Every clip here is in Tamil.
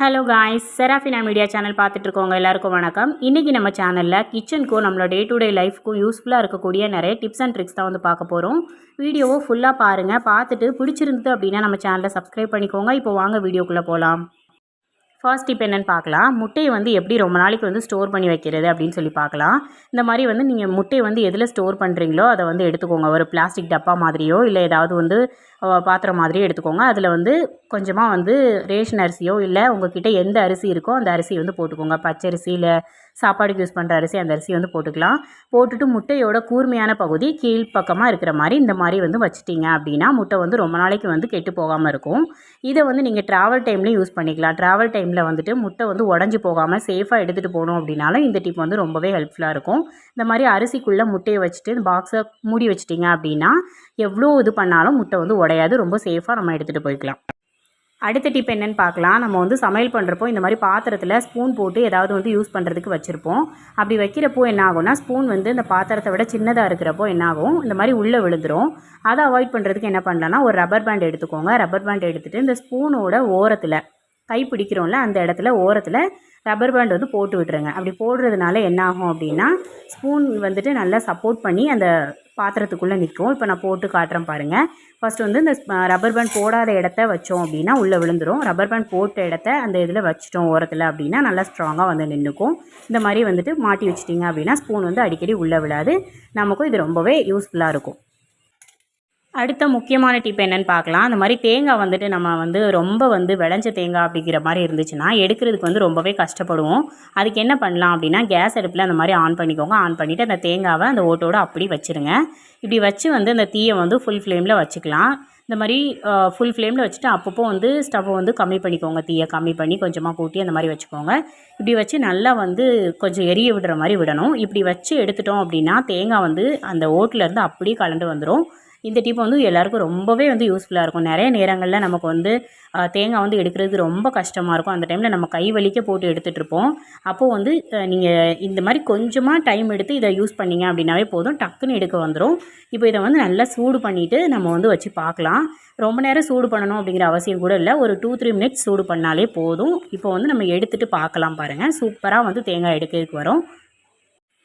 Hello guys Serafina media channel பார்த்துட்ருக்கோங்க எல்லாருக்கும் வணக்கம். இன்றைக்கி நம்ம சேனலில் கிச்சனுக்கும் நம்மளோட டே டு டே லைஃப்க்கும் யூஸ்ஃபுல்லாக இருக்கக்கூடிய நிறைய டிப்ஸ் அண்ட் ட்ரிக்ஸ் தான் வந்து பார்க்க போகிறோம் வீடியோவை ஃபுல்லாக பாருங்கள் பார்த்துட்டு பிடிச்சிருந்தது அப்படின்னா நம்ம சேனலை சப்ஸ்கிரைப் பண்ணிக்கோங்க. இப்போ வாங்க வீடியோக்குள்ளே போகலாம் ஃபர்ஸ்ட் டிப் என்னென்னு பார்க்கலாம். முட்டையை வந்து எப்படி ரொம்ப நாளைக்கு வந்து ஸ்டோர் பண்ணி வைக்கிறது அப்படின்னு சொல்லி பார்க்கலாம். இந்த மாதிரி வந்து நீங்கள் முட்டையை வந்து எதில் ஸ்டோர் பண்ணுறீங்களோ அதை வந்து எடுத்துக்கோங்க. ஒரு பிளாஸ்டிக் டப்பா மாதிரியோ இல்லை ஏதாவது வந்து பாத்திரம் மாதிரியோ எடுத்துக்கோங்க. அதில் வந்து கொஞ்சமாக வந்து ரேஷன் அரிசியோ இல்லை உங்ககிட்ட எந்த அரிசி இருக்கோ அந்த அரிசி வந்து போட்டுக்கோங்க. பச்சரிசி இல்லை சாப்பாடுக்கு யூஸ் பண்ணுற அரிசி அந்த அரிசி வந்து போட்டுக்கலாம். போட்டுட்டு முட்டையோட கூர்மையான பகுதி கீழ்ப்பக்கமாக இருக்கிற மாதிரி இந்த மாதிரி வந்து வச்சுட்டிங்க அப்படின்னா முட்டை வந்து ரொம்ப நாளைக்கு வந்து கெட்டு போகாமல் இருக்கும். இதை வந்து நீங்கள் ட்ராவல் டைம்லேயும் யூஸ் பண்ணிக்கலாம். ட்ராவல் டைமில் வந்துட்டு முட்டை வந்து உடஞ்சி போகாமல் சேஃபாக எடுத்துகிட்டு போகணும் அப்படின்னாலும் இந்த டிப் வந்து ரொம்பவே ஹெல்ப்ஃபுல்லாக இருக்கும். இந்த மாதிரி அரிசிக்குள்ளே முட்டையை வச்சுட்டு பாக்ஸை மூடி வச்சிட்டிங்க அப்படின்னா எவ்வளோ இது பண்ணாலும் முட்டை வந்து உடையாது. ரொம்ப சேஃபாக நம்ம எடுத்துகிட்டு போய்க்கலாம். அடுத்த டிப் என்னென்னு பார்க்கலாம். நம்ம வந்து சமையல் பண்ணுறப்போ இந்த மாதிரி பாத்திரத்தில் ஸ்பூன் போட்டு ஏதாவது வந்து யூஸ் பண்ணுறதுக்கு வச்சுருப்போம். அப்படி வைக்கிறப்போ என்ன ஆகும்னா ஸ்பூன் வந்து இந்த பாத்திரத்தை விட சின்னதாக இருக்கிறப்போ என்ன ஆகும்? இந்த மாதிரி உள்ளே விழுந்துடும் அதை அவாய்ட் பண்ணுறதுக்கு என்ன பண்ணலாம்னா ஒரு ரப்பர் பேண்ட் எடுத்துக்கோங்க. ரப்பர் பேண்ட் எடுத்துகிட்டு இந்த ஸ்பூனோட ஓரத்தில் கை பிடிக்கிறோம்ல அந்த இடத்துல ஓரத்தில் ரப்பர் பேண்ட் வந்து போட்டு விட்டுருங்க. அப்படி போடுறதுனால என்ன ஆகும் அப்படின்னா ஸ்பூன் வந்துட்டு நல்லா சப்போர்ட் பண்ணி அந்த பாத்திரத்துக்குள்ளே நிற்கும் இப்போ நான் போட்டு காட்டுறேன் பாருங்கள் ஃபர்ஸ்ட் வந்து இந்த ரப்பர் பேண்ட் போடாத இடத்த வச்சோம் அப்படின்னா உள்ளே விழுந்துடும் ரப்பர் பேண்ட் போட்ட இடத்த அந்த இதில் வச்சிட்டோம் ஓரத்தில் அப்படின்னா நல்லா ஸ்ட்ராங்காக வந்து நின்றுக்கும் இந்த மாதிரி வந்துட்டு மாட்டி வச்சிட்டிங்க அப்படின்னா ஸ்பூன் வந்து அடிக்கடி உள்ளே விழாது. நமக்கும் இது ரொம்பவே யூஸ்ஃபுல்லாக இருக்கும். அடுத்த முக்கியமான டிப் என்னென்னு பார்க்கலாம். அந்த மாதிரி தேங்காய் வந்துட்டு நம்ம வந்து ரொம்ப வந்து விளைஞ்ச தேங்காய் அப்படிங்கிற மாதிரி இருந்துச்சுன்னா எடுக்கிறதுக்கு வந்து ரொம்பவே கஷ்டப்படுவோம். அதுக்கு என்ன பண்ணலாம் அப்படின்னா கேஸ் அடுப்பில் அந்த மாதிரி ஆன் பண்ணிக்கோங்க. ஆன் பண்ணிவிட்டு அந்த தேங்காவை அந்த ஓட்டோட அப்படி வச்சுருங்க. இப்படி வச்சு வந்து அந்த தீயை வந்து ஃபுல் ஃப்ளேமில் வச்சுக்கலாம். இந்த மாதிரி ஃபுல் ஃப்ளேமில் வச்சுட்டு அப்பப்போ வந்து ஸ்டவ்வை வந்து கம்மி பண்ணிக்கோங்க. தீயை கம்மி பண்ணி கொஞ்சமாக கூட்டி அந்த மாதிரி வச்சுக்கோங்க. இப்படி வச்சு நல்லா வந்து கொஞ்சம் எரிய விடுற மாதிரி விடணும். இப்படி வச்சு எடுத்துட்டோம் அப்படின்னா தேங்காய் வந்து அந்த ஓட்டிலேருந்து அப்படியே கலந்து வந்துடும் இந்த டிப் வந்து எல்லாருக்கும் ரொம்பவே வந்து யூஸ்ஃபுல்லாக இருக்கும். நிறைய நேரங்களில் நமக்கு வந்து தேங்காய் வந்து எடுக்கிறது ரொம்ப கஷ்டமாக இருக்கும். அந்த டைமில் நம்ம கை வலிக்க போட்டு எடுத்துகிட்டு இருப்போம். அப்போது வந்து நீங்கள் இந்த மாதிரி கொஞ்சமாக டைம் எடுத்து இதை யூஸ் பண்ணீங்க அப்படின்னாவே போதும். டக்குன்னு எடுக்க வந்துடும் இப்போ இதை வந்து நல்லா சூடு பண்ணிவிட்டு நம்ம வந்து வச்சு பார்க்கலாம். ரொம்ப நேரம் சூடு பண்ணணும் அப்படிங்கிற அவசியம் கூட இல்லை. ஒரு டூ த்ரீ மினிட்ஸ் சூடு பண்ணாலே போதும். இப்போ வந்து நம்ம எடுத்துகிட்டு பார்க்கலாம் பாருங்கள் சூப்பராக வந்து தேங்காய் எடுக்கிறதுக்கு வரும்.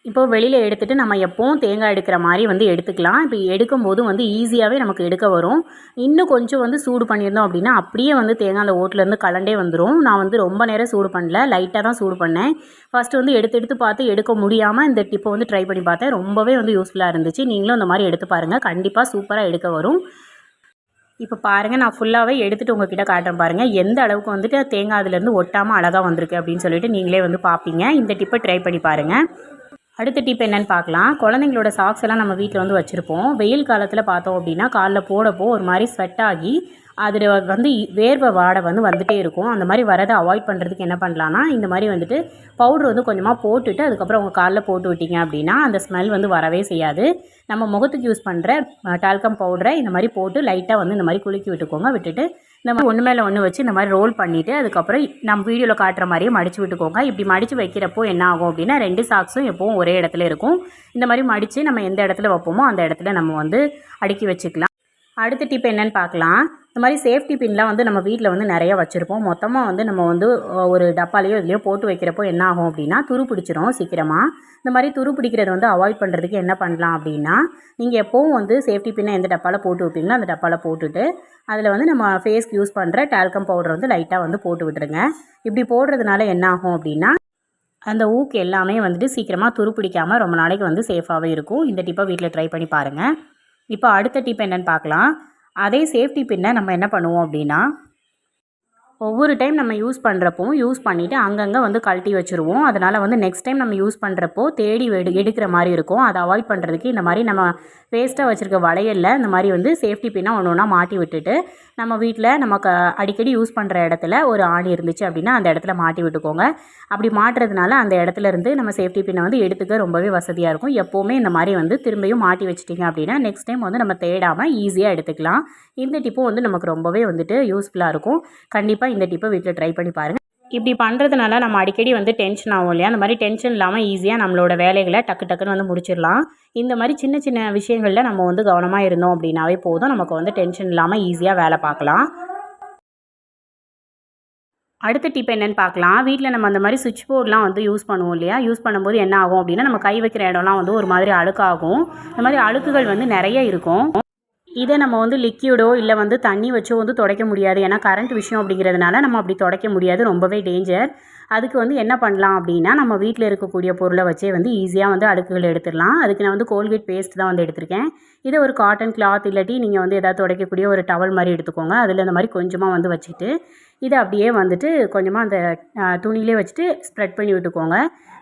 இப்போ வெளியில் எடுத்துகிட்டு நம்ம எப்போவும் தேங்காய் எடுக்கிற மாதிரி வந்து எடுத்துக்கலாம். இப்போ எடுக்கும்போது வந்து ஈஸியாகவே நமக்கு எடுக்க வரும். இன்னும் கொஞ்சம் வந்து சூடு பண்ணியிருந்தோம் அப்படின்னா அப்படியே வந்து தேங்காய் அந்த ஓட்டிலேருந்து கலண்டே வந்துடும் நான் வந்து ரொம்ப நேரம் சூடு பண்ணல. லைட்டாக தான் சூடு பண்ணேன். ஃபஸ்ட்டு வந்து எடுத்து எடுத்து பார்த்து எடுக்க முடியாமல் இந்த டிப்பை வந்து ட்ரை பண்ணி பார்த்தேன். ரொம்பவே வந்து யூஸ்ஃபுல்லாக இருந்துச்சு. நீங்களும் இந்த மாதிரி எடுத்து பாருங்கள் கண்டிப்பாக சூப்பராக எடுக்க வரும். இப்போ பாருங்கள் நான் ஃபுல்லாகவே எடுத்துகிட்டு உங்ககிட்ட காட்டுறேன் பாருங்கள் எந்த அளவுக்கு வந்துட்டு தேங்காய் அதுலேருந்து ஒட்டாமல் அழகாக வந்திருக்கு அப்படின்னு சொல்லிட்டு நீங்களே வந்து பார்ப்பீங்க. இந்த டிப்பை ட்ரை பண்ணி பாருங்கள் அடுத்த டிப் என்னென்னு பார்க்கலாம். குழந்தைங்களோட சாக்ஸ் எல்லாம் நம்ம வீட்டில் வந்து வச்சுருப்போம். வெயில் காலத்தில் பார்த்தோம் அப்படின்னா காலில் போடப்போ ஒரு மாதிரி ஸ்வெட் ஆகி அதில் வந்து வேர்வை வாடை வந்து வந்துகிட்டே இருக்கும். அந்த மாதிரி வரதை அவாய்ட் பண்ணுறதுக்கு என்ன பண்ணலான்னா இந்த மாதிரி வந்துட்டு பவுட்ரு வந்து கொஞ்சமாக போட்டுட்டு அதுக்கப்புறம் உங்கள் காலில் போட்டு விட்டீங்க அப்படின்னா அந்த ஸ்மெல் வந்து வரவே செய்யாது. நம்ம முகத்துக்கு யூஸ் பண்ணுற டால்கம் பவுடரை இந்த மாதிரி போட்டு லைட்டாக வந்து இந்த மாதிரி குலுக்கி விட்டுக்கோங்க. விட்டுட்டு இந்த மாதிரி ஒன்று மேலே ஒன்று வச்சு இந்த மாதிரி ரோல் பண்ணிவிட்டு அதுக்கப்புறம் நம்ம வீடியோவில் காட்டுற மாதிரியே மடித்து விட்டுக்கோங்க. இப்படி மடித்து வைக்கிறப்போ என்ன ஆகும் அப்படின்னா ரெண்டு சாக்ஸும் எப்போவும் ஒரே இடத்துல இருக்கும். இந்த மாதிரி மடித்து நம்ம எந்த இடத்துல வைப்போமோ அந்த இடத்துல நம்ம வந்து அடுக்கி வச்சுக்கலாம். அடுத்த டிப் என்னன்னு பார்க்கலாம். இந்த மாதிரி சேஃப்டி பின்லாம் வந்து நம்ம வீட்டில் வந்து நிறைய வச்சுருப்போம். மொத்தமாக வந்து நம்ம வந்து ஒரு டப்பாலையோ இதுலையோ போட்டு வைக்கிறப்போ என்ன ஆகும் அப்படின்னா துரு பிடிச்சிரும் சீக்கிரமாக இந்த மாதிரி துரு பிடிக்கிறத வந்து அவாய்ட் பண்ணுறதுக்கு என்ன பண்ணலாம் அப்படின்னா நீங்கள் எப்போவும் வந்து சேஃப்டி பின்னை எந்த டப்பாவில் போட்டு வைப்பீங்களோ அந்த டப்பாவில் போட்டுட்டு அதில் வந்து நம்ம ஃபேஸ்க்கு யூஸ் பண்ணுற டால்கம் பவுடர் வந்து லைட்டாக வந்து போட்டு விட்டுருங்க. இப்படி போடுறதுனால என்ன ஆகும் அப்படின்னா அந்த ஊக்கு எல்லாமே வந்துட்டு சீக்கிரமாக துரு பிடிக்காமல் ரொம்ப நாளைக்கு வந்து சேஃபாகவே இருக்கும். இந்த டிப்பை வீட்டில் ட்ரை பண்ணி பாருங்கள் இப்போ அடுத்த டிப் என்னன்னு பார்க்கலாம். அதே சேஃப்டி பின்னை நம்ம என்ன பண்ணுவோம் அப்படின்னா ஒவ்வொரு டைம் நம்ம யூஸ் பண்ணுறப்போ யூஸ் பண்ணிவிட்டு அங்கங்கே வந்து கழட்டி வச்சுருவோம். அதனால் வந்து நெக்ஸ்ட் டைம் நம்ம யூஸ் பண்ணுறப்போ தேடி எடு எடுக்கிற மாதிரி இருக்கும். அதை அவாய்ட் பண்ணுறதுக்கு இந்த மாதிரி நம்ம வேஸ்ட்டாக வச்சுருக்க வளையலில் இந்த மாதிரி வந்து சேஃப்டி பின்னாக ஒன்று ஒன்றா மாட்டி விட்டுட்டு நம்ம வீட்டில் நமக்கு அடிக்கடி யூஸ் பண்ணுற இடத்துல ஒரு ஆணி இருந்துச்சு அப்படின்னா அந்த இடத்துல மாட்டி விட்டுக்கோங்க. அப்படி மாட்டுறதுனால அந்த இடத்துல இருந்து நம்ம சேஃப்டி பின்னை வந்து எடுத்துக்க ரொம்பவே வசதியாக இருக்கும். எப்போவுமே இந்த மாதிரி வந்து திரும்பியும் மாட்டி வச்சிட்டிங்க அப்படின்னா நெக்ஸ்ட் டைம் வந்து நம்ம தேடாமல் ஈஸியாக எடுத்துக்கலாம். இந்த டிப்பும் வந்து நமக்கு ரொம்பவே வந்துட்டு யூஸ்ஃபுல்லாக இருக்கும். கண்டிப்பாக இந்த டிப்பை வீட்டில் ட்ரை பண்ணி பாருங்கள் இப்படி பண்ணுறதுனால நம்ம அடிக்கடி வந்து டென்ஷன் ஆகும் இல்லையா? அந்த மாதிரி டென்ஷன் இல்லாமல் ஈஸியாக நம்மளோட வேலைகளை டக்கு டக்குன்னு வந்து முடிச்சிடலாம். இந்த மாதிரி சின்ன சின்ன விஷயங்களில் நம்ம வந்து கவனமாக இருந்தோம் அப்படின்னாவே போதும். நமக்கு வந்து டென்ஷன் இல்லாமல் ஈஸியாக வேலை பார்க்கலாம். அடுத்த டிப் என்னென்னு பார்க்கலாம். வீட்டில் நம்ம அந்த மாதிரி சுவிட்ச் போர்ட்லாம் வந்து யூஸ் பண்ணுவோம் இல்லையா? யூஸ் பண்ணும்போது என்ன ஆகும் அப்படின்னா நம்ம கை வைக்கிற இடம்லாம் வந்து ஒரு மாதிரி அழுக்காகும். இந்த மாதிரி அழுக்குகள் வந்து நிறைய இருக்கும். இதை நம்ம வந்து லிக்யூடோ இல்லை வந்து தண்ணி வச்சோ வந்து துடைக்க முடியாது. ஏன்னா கரண்ட் விஷயம் அப்படிங்கிறதுனால நம்ம அப்படி துடைக்க முடியாது. ரொம்பவே டேஞ்சர் அதுக்கு வந்து என்ன பண்ணலாம் அப்படின்னா நம்ம வீட்டில் இருக்கக்கூடிய பொருளை வச்சே வந்து ஈஸியாக வந்து அடுக்குகள் எடுத்துடலாம். அதுக்கு நான் வந்து கோல்கேட் பேஸ்ட் தான் வந்து எடுத்திருக்கேன். இதை ஒரு காட்டன் கிளாத் இல்லாட்டி நீங்கள் வந்து எதாவது துடைக்கக்கூடிய ஒரு டவல் மாதிரி எடுத்துக்கோங்க. அதில் இந்த மாதிரி கொஞ்சமாக வந்து வச்சுட்டு இதை அப்படியே வந்துட்டு கொஞ்சமாக அந்த துணியிலே வச்சுட்டு ஸ்ப்ரெட் பண்ணி விட்டுக்கோங்க.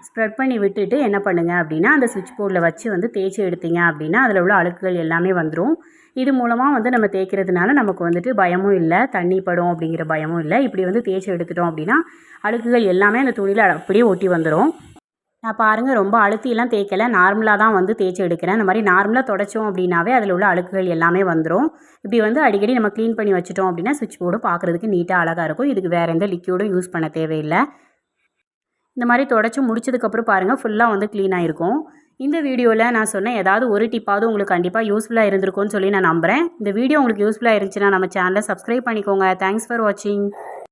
ஸ்ப்ரெட் பண்ணி விட்டுட்டு என்ன பண்ணுங்கள் அப்படின்னா அந்த சுவிட்ச் போர்டில் வச்சு வந்து தேய்ச்சி எடுத்தீங்க அப்படின்னா அதில் உள்ள அழுக்குகள் எல்லாமே வந்துடும் இது மூலமாக வந்து நம்ம தேய்க்கிறதுனால நமக்கு வந்துட்டு பயமும் இல்லை தண்ணி படும் அப்படிங்கிற பயமும் இல்லை. இப்படி வந்து தேய்ச்சி எடுத்துட்டோம் அப்படின்னா அழுக்குகள் எல்லாமே அந்த துணியில் அப்படியே ஒட்டி வந்துடும் நான் பாருங்கள் ரொம்ப அழுத்தியெல்லாம் தேய்க்கலை. நார்மலாக தான் வந்து தேய்ச்சி எடுக்கிறேன். இந்த மாதிரி நார்மலாக தொடச்சோம் அப்படின்னாவே அதில் உள்ள அழுக்குகள் எல்லாமே வந்துடும் இப்படி வந்து அடிக்கடி நம்ம க்ளீன் பண்ணி வச்சிட்டோம் அப்படின்னா சுவிட்ச் போர்டு பார்க்குறதுக்கு நீட்டாக அழகாக இருக்கும். இதுக்கு வேறு எந்த லிக்யூடும் யூஸ் பண்ண தேவையில்லை. இந்த மாதிரி தொடச்சி முடிச்சதுக்கப்புறம் பாருங்கள் ஃபுல்லாக வந்து க்ளீன் ஆகிருக்கும் இந்த வீடியோவில் நான் சொன்ன ஏதாவது ஒரு டிப்பாவது உங்களுக்கு கண்டிப்பாக யூஸ்ஃபுல்லாக இருந்திருக்கும்னு சொல்லி நான் நம்புகிறேன் இந்த வீடியோ உங்களுக்கு யூஸ்ஃபுல்லாக இருந்துச்சுன்னா நம்ம சேனலை சப்ஸ்கிரைப் பண்ணிக்கோங்க. தேங்க்ஸ் ஃபார் வாட்சிங்